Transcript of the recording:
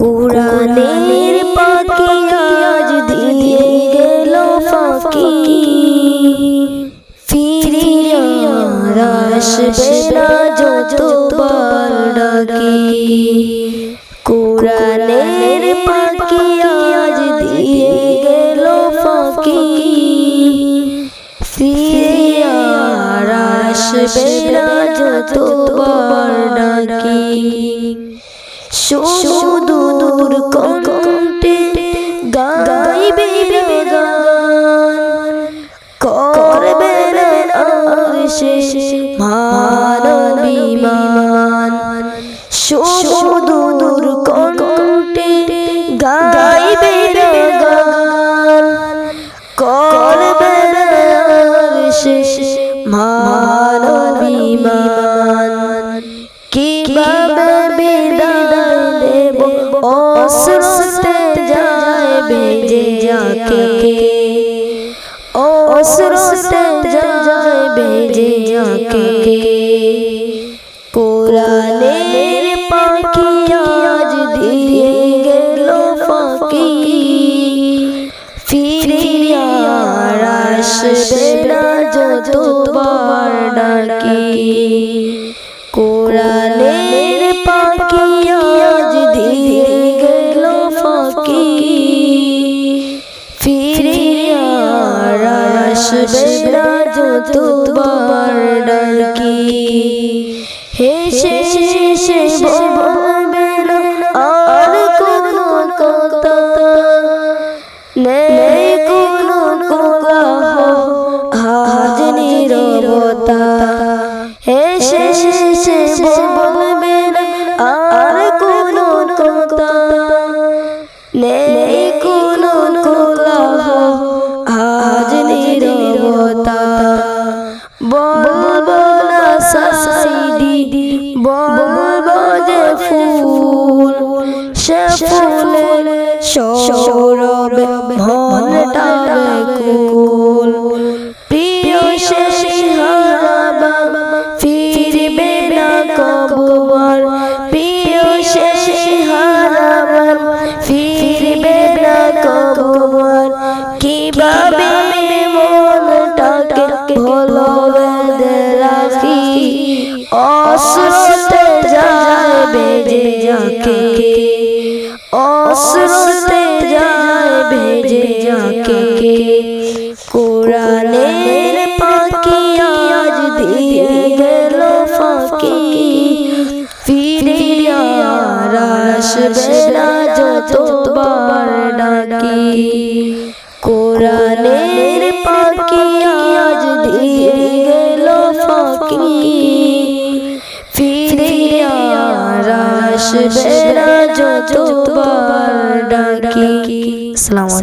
কোরআনের পাখি আজ দিয়ে গেল ফাঁকি। ফিরিয়া আসবে না যতবার ডাকি। কোরআনের পাখি আজ দিয়ে গেল ফাঁকি। ফিরিয়া আসবে না যতবার ডাকি। সুদূর শেষ মানবিমান। সুদূর কণ্ঠে গাইবে গান করবে শেষ মানবিমান। কীভাবে বিদায় দেব অশ্রুতে যায় বেজে যাকে। যায় বেজে যাকে কোরআনের পাখি আজ দিয়ে গেল ফাঁকি। ফিরিয়া আসবে না যতবার ডাকি কোরআনের পাখি আসবে না যতবার ডাকি হেসে হেসে বলবে সৌরভ সৌরভে যাকে কোরআনের পাখি আজ দিয়ে গেল ফাঁকি। ফিরিয়া আসবে না যতবার ডাকি। কোরআনের পাখি আজ দিয়ে গেল ফাঁকি। ফিরিয়া আসবে না যতবার ডাকি। আসসালামু